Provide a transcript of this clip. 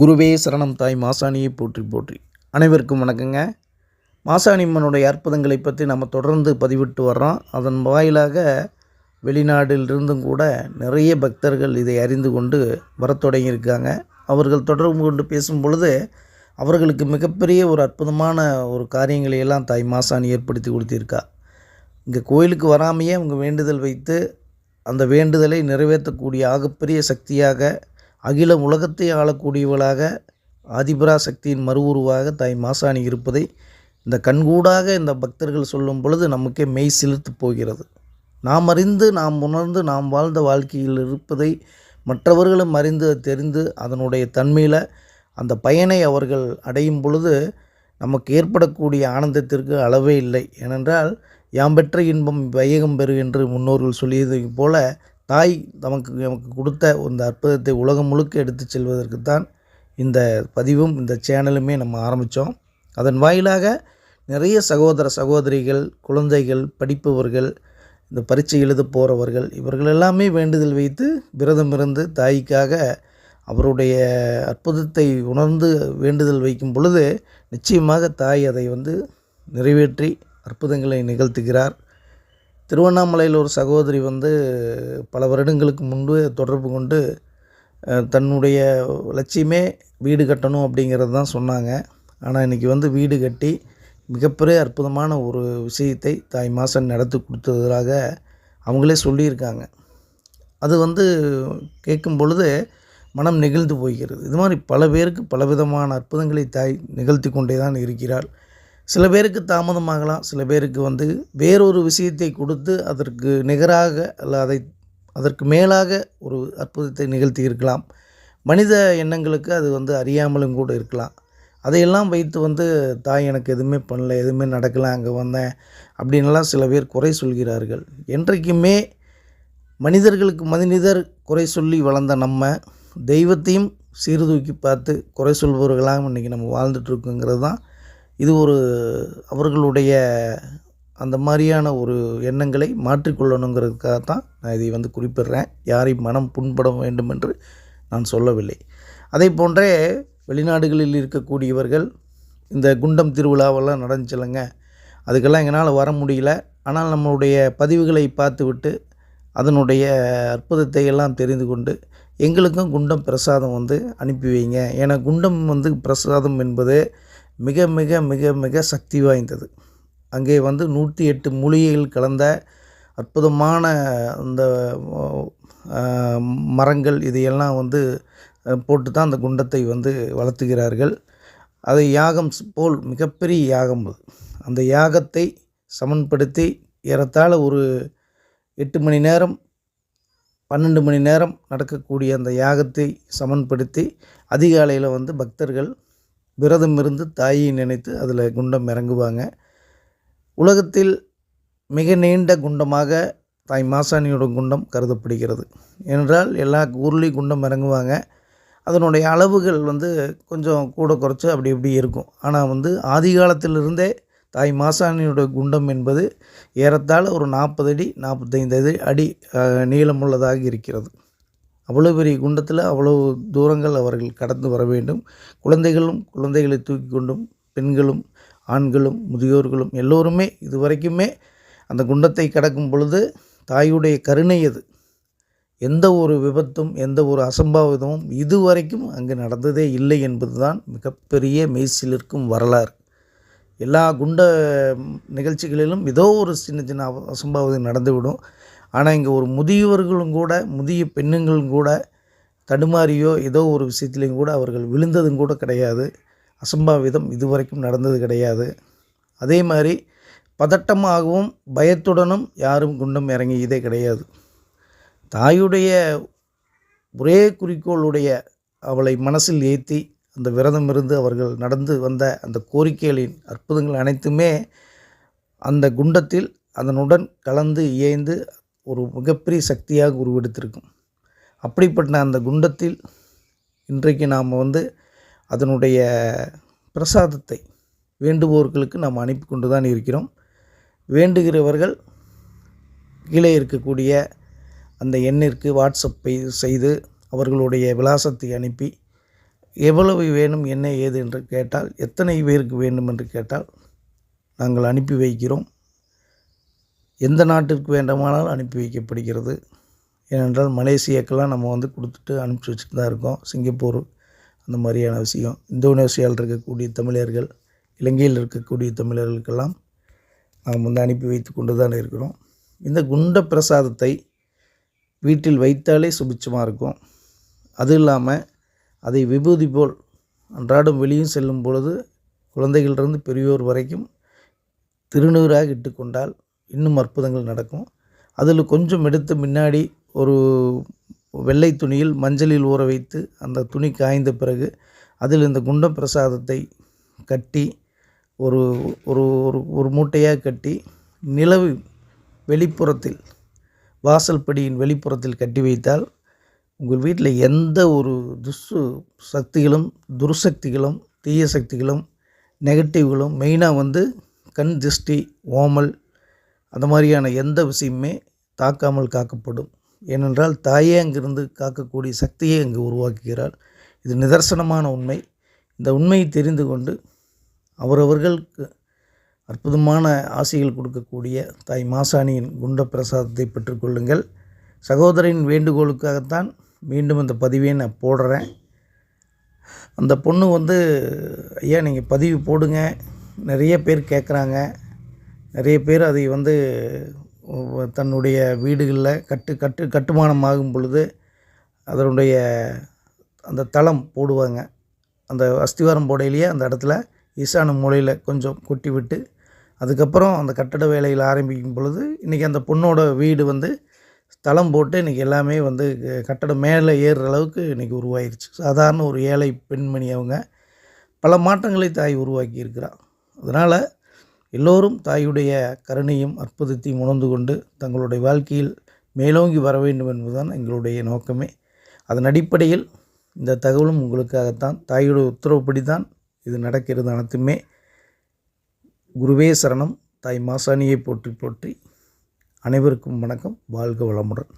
குருவே சரணம் தாய் மாசாணியை போற்றி போற்றி. அனைவருக்கும் வணக்கங்க. மாசாணியம்மனுடைய அற்புதங்களை பற்றி நம்ம தொடர்ந்து பதிவிட்டு வர்றோம். அதன் வாயிலாக வெளிநாட்டிலிருந்தும் கூட நிறைய பக்தர்கள் இதை அறிந்து கொண்டு வரத் தொடங்கியிருக்காங்க. அவர்கள் தொடர்பு கொண்டு பேசும் பொழுது அவர்களுக்கு மிகப்பெரிய ஒரு அற்புதமான ஒரு காரியங்களை எல்லாம் தாய் மாசாணி ஏற்படுத்தி கொடுத்திருக்கா. இங்கே கோயிலுக்கு வராமையே அவங்க வேண்டுதல் வைத்து அந்த வேண்டுதலை நிறைவேற்றக்கூடிய ஆகப்பெரிய சக்தியாக அகில உலகத்தை ஆளக்கூடியவளாக ஆதிபரா சக்தியின் மறு உருவாக தாய் மாசாணி இருப்பதை இந்த கண்கூடாக இந்த பக்தர்கள் சொல்லும் பொழுது நமக்கே மெய் சிலிர்த்து போகிறது. நாம் அறிந்து நாம் உணர்ந்து நாம் வாழ்ந்த வாழ்க்கையில் இருப்பதை மற்றவர்களும் அறிந்து தெரிந்து அதனுடைய தன்மையில் அந்த பயனை அவர்கள் அடையும் பொழுது நமக்கு ஏற்படக்கூடிய ஆனந்தத்திற்கு அளவே இல்லை. ஏனென்றால் யாம் பெற்ற இன்பம் வையகம் பெறு என்று முன்னோர்கள் சொல்லியது போல தாய் நமக்கு நமக்கு கொடுத்த இந்த அற்புதத்தை உலகம் முழுக்க எடுத்து செல்வதற்குத்தான் இந்த பதிவும் இந்த சேனலுமே நம்ம ஆரம்பித்தோம். அதன் வாயிலாக நிறைய சகோதர சகோதரிகள் குழந்தைகள் படிப்பவர்கள் இந்த பரீட்சை எழுத போகிறவர்கள் இவர்கள் எல்லாமே வேண்டுதல் வைத்து விரதம் இருந்து தாய்க்காக அவருடைய அற்புதத்தை உணர்ந்து வேண்டுதல் வைக்கும் பொழுது நிச்சயமாக தாய் அதை வந்து நிறைவேற்றி அற்புதங்களை நிகழ்த்துகிறார். திருவண்ணாமலையில் ஒரு சகோதரி வந்து பல வருடங்களுக்கு முன்பு தொடர்பு கொண்டு தன்னுடைய லட்சியமே வீடு கட்டணும் அப்படிங்கிறது தான் சொன்னாங்க. ஆனால் இன்றைக்கி வந்து வீடு கட்டி மிகப்பெரிய அற்புதமான ஒரு விஷயத்தை தாய் மாசன் நடத்தி கொடுத்ததாக அவங்களே சொல்லியிருக்காங்க. அது வந்து கேட்கும் பொழுது மனம் நெகிழ்ந்து போகிறது. இது மாதிரி பல பேருக்கு பலவிதமான அற்புதங்களை தாய் நிகழ்த்தி கொண்டே தான் இருக்கிறாள். சில பேருக்கு தாமதமாகலாம் சில பேருக்கு வந்து வேறொரு விஷயத்தை கொடுத்து அதற்கு நிகராக அல்ல அதை அதற்கு மேலாக ஒரு அற்புதத்தை நிகழ்த்தி இருக்கலாம். மனித எண்ணங்களுக்கு அது வந்து அறியாமலும் கூட இருக்கலாம். அதையெல்லாம் வைத்து வந்து தாய் எனக்கு எதுவுமே பண்ணல எதுவுமே நடக்கலை அங்கே வந்தேன் அப்படின்லாம் சில பேர் குறை சொல்கிறார்கள். என்றைக்குமே மனிதர்களுக்கு மனிதர் குறை சொல்லி வளர்ந்த நம்ம தெய்வத்தையும் சீர்தூக்கி பார்த்து குறை சொல்பவர்களாக இன்றைக்கி நம்ம வாழ்ந்துட்டுருக்குங்கிறது தான் இது ஒரு அவர்களுடைய அந்த மாதிரியான ஒரு எண்ணங்களை மாற்றிக்கொள்ளணுங்கிறதுக்காக தான் நான் இதை வந்து குறிப்பிடுறேன். யாரையும் மனம் புண்பட வேண்டும் என்று நான் சொல்லவில்லை. அதே போன்றே வெளிநாடுகளில் இருக்கக்கூடியவர்கள் இந்த குண்டம் திருவிழாவெல்லாம் நடந்துச்சுலங்க அதுக்கெல்லாம் எங்களால் வர முடியல. ஆனால் நம்மளுடைய பதிவுகளை பார்த்துவிட்டு அதனுடைய அற்புதத்தை எல்லாம் தெரிந்து கொண்டு எங்களுக்கும் குண்டம் பிரசாதம் வந்து அனுப்பி வைங்க. ஏன்னா குண்டம் வந்து பிரசாதம் என்பது மிக மிக மிக மிக சக்தி வாய்ந்தது. அங்கே வந்து நூற்றி எட்டு மூலிகைகள் கலந்த அற்புதமான அந்த மரங்கள் இதையெல்லாம் வந்து போட்டு தான் அந்த குண்டத்தை வந்து வளர்த்துகிறார்கள். அதை யாகம் போல் மிகப்பெரிய யாகம் அது. அந்த யாகத்தை சமன்படுத்தி ஏறத்தாழ ஒரு எட்டு மணி நேரம் பன்னெண்டு மணி நேரம் நடக்கக்கூடிய அந்த யாகத்தை சமன்படுத்தி அதிகாலையில் வந்து பக்தர்கள் விரதம் இருந்து தாயை நினைத்து அதில் குண்டம் இறங்குவாங்க. உலகத்தில் மிக நீண்ட குண்டமாக தாய் மாசாணியோட குண்டம் கருதப்படுகிறது. என்றால் எல்லா ஊர்லேயும் குண்டம் இறங்குவாங்க. அதனுடைய அளவுகள் வந்து கொஞ்சம் கூட குறைச்சி அப்படி இப்படி இருக்கும். ஆனால் வந்து ஆதி காலத்திலிருந்தே தாய் மாசாணியோட குண்டம் என்பது ஏறத்தாழ ஒரு நாற்பது அடி நாற்பத்தைந்து அடி அடி நீளமுள்ளதாக இருக்கிறது. அவ்வளோ பெரிய குண்டத்தில் அவ்வளோ தூரங்கள் அவர்கள் கடந்து வர வேண்டும். குழந்தைகளும் குழந்தைகளை தூக்கி கொண்டும் பெண்களும் ஆண்களும் முதியோர்களும் எல்லோருமே இது வரைக்குமே அந்த குண்டத்தை கடக்கும் பொழுது தாயுடைய கருணை அது எந்த ஒரு விபத்தும் எந்த ஒரு அசம்பாவிதமும் இதுவரைக்கும் அங்கு நடந்ததே இல்லை என்பதுதான் மிகப்பெரிய மெய்சிலிருக்கும் வரலாறு. எல்லா குண்ட நிகழ்ச்சிகளிலும் ஏதோ ஒரு சின்ன சின்ன அசம்பாவிதம் நடந்துவிடும். ஆனால் இங்கே ஒரு முதியவர்களும் கூட முதிய பெண்ணுங்களும் கூட தடுமாறியோ ஏதோ ஒரு விஷயத்துலையும் கூட அவர்கள் விழுந்ததும் கூட கிடையாது. அசம்பாவிதம் இதுவரைக்கும் நடந்தது கிடையாது. அதே மாதிரி பதட்டமாகவும் பயத்துடனும் யாரும் குண்டம் இறங்கியதே கிடையாது. தாயுடைய ஒரே குறிக்கோளுடைய அவளை மனசில் ஏற்றி அந்த விரதம் இருந்து அவர்கள் நடந்து வந்த அந்த கோரிக்கைகளின் அற்புதங்கள் அனைத்துமே அந்த குண்டத்தில் அதனுடன் கலந்து இயைந்து ஒரு மிகப்பெரிய சக்தியாக உருவெடுத்திருக்கும். அப்படிப்பட்ட அந்த குண்டத்தில் இன்றைக்கு நாம் வந்து அதனுடைய பிரசாதத்தை வேண்டுபவர்களுக்கு நாம் அனுப்பி கொண்டு தான் இருக்கிறோம். வேண்டுகிறவர்கள் கீழே இருக்கக்கூடிய அந்த எண்ணிற்கு வாட்ஸ்அப்பை செய்து அவர்களுடைய விலாசத்தை அனுப்பி எவ்வளவு வேணும் என்ன ஏது? என்று கேட்டால் எத்தனை பேருக்கு வேண்டும் என்று கேட்டால் நாங்கள் அனுப்பி வைக்கிறோம். எந்த நாட்டிற்கு வேண்டுமானாலும் அனுப்பி வைக்கப்படுகிறது. ஏனென்றால் மலேசியாக்கெல்லாம் நம்ம வந்து கொடுத்துட்டு அனுப்பிச்சி வச்சுட்டு தான் இருக்கோம். சிங்கப்பூர் அந்த மாதிரியான விஷயம். இந்தோனேசியாவில் இருக்கக்கூடிய தமிழர்கள் இலங்கையில் இருக்கக்கூடிய தமிழர்களுக்கெல்லாம் நாம் வந்து அனுப்பி வைத்து கொண்டு தான் இருக்கிறோம். இந்த குண்ட பிரசாதத்தை வீட்டில் வைத்தாலே சுபிச்சமாக இருக்கும். அது இல்லாமல் அதை விபூதி போல் அன்றாடம் வெளியும் செல்லும் பொழுது குழந்தைகளிலிருந்து பெரியோர் வரைக்கும் திருநீறாக இட்டுக்கொண்டால் இன்னும் அற்புதங்கள் நடக்கும். அதில் கொஞ்சம் எடுத்து முன்னாடி ஒரு வெள்ளை துணியில் மஞ்சளில் ஊற வைத்து அந்த துணி காய்ந்த பிறகு அதில் இந்த குண்ட பிரசாதத்தை கட்டி ஒரு ஒரு ஒரு ஒரு மூட்டையாக கட்டி நிலவு வெளிப்புறத்தில் வாசல்படியின் வெளிப்புறத்தில் கட்டி வைத்தால் உங்கள் வீட்டில் எந்த ஒரு துசு சக்திகளும் துர்சக்திகளும் தீய சக்திகளும் நெகட்டிவ்களும் மெயினாக வந்து கண் திருஷ்டி ஓமல் அந்த மாதிரியான எந்த விஷயமுமே தாக்காமல் காக்கப்படும். ஏனென்றால் தாயே அங்கிருந்து காக்கக்கூடிய சக்தியை அங்கு உருவாக்குகிறாள் இது நிதர்சனமான உண்மை. இந்த உண்மையை தெரிந்து கொண்டு அவரவர்களுக்கு அற்புதமான ஆசைகள் கொடுக்கக்கூடிய தாய் மாசாணியின் குண்ட பிரசாதத்தை பெற்றுக்கொள்ளுங்கள் சகோதரின் வேண்டுகோளுக்காகத்தான் மீண்டும் இந்த பதிவை நான் போடுறேன். அந்த பொண்ணு வந்து ஐயா நீங்கள் பதிவு போடுங்க. நிறைய பேர் கேட்குறாங்க. நிறைய பேர் அதை வந்து தன்னுடைய வீடுகளில் கட்டு கட்டு கட்டுமானம் ஆகும் பொழுது அதனுடைய அந்த தளம் போடுவாங்க. அந்த அஸ்திவாரம் போடையிலேயே அந்த இடத்துல ஈசான மூலையில் கொஞ்சம் கொட்டி விட்டு அதுக்கப்புறம் அந்த கட்டட வேலையில் ஆரம்பிக்கும் பொழுது இன்றைக்கி அந்த பொண்ணோட வீடு வந்து தளம் போட்டு இன்றைக்கி எல்லாமே வந்து கட்டடம் மேலே ஏறுற அளவுக்கு இன்றைக்கி உருவாயிருச்சு. சாதாரண ஒரு ஏழை பெண்மணி அவங்க பல மாற்றங்களை தாய் உருவாக்கி இருக்கிறான் அதனால் எல்லோரும் தாயுடைய கருணையும் அற்புதத்தையும் உணர்ந்து கொண்டு தங்களுடைய வாழ்க்கையில் மேலோங்கி வர வேண்டும் என்பதுதான் எங்களுடைய நோக்கமே. அதன் அடிப்படையில் இந்த தகவலும் உங்களுக்காகத்தான் தாயுடைய உத்தரவுப்படி தான் இது நடக்கிறது அனைத்துமே. குருவே சரணம். தாய் மாசாணியை போற்றி போற்றி அனைவருக்கும் வணக்கம். வாழ்க வளமுடன்.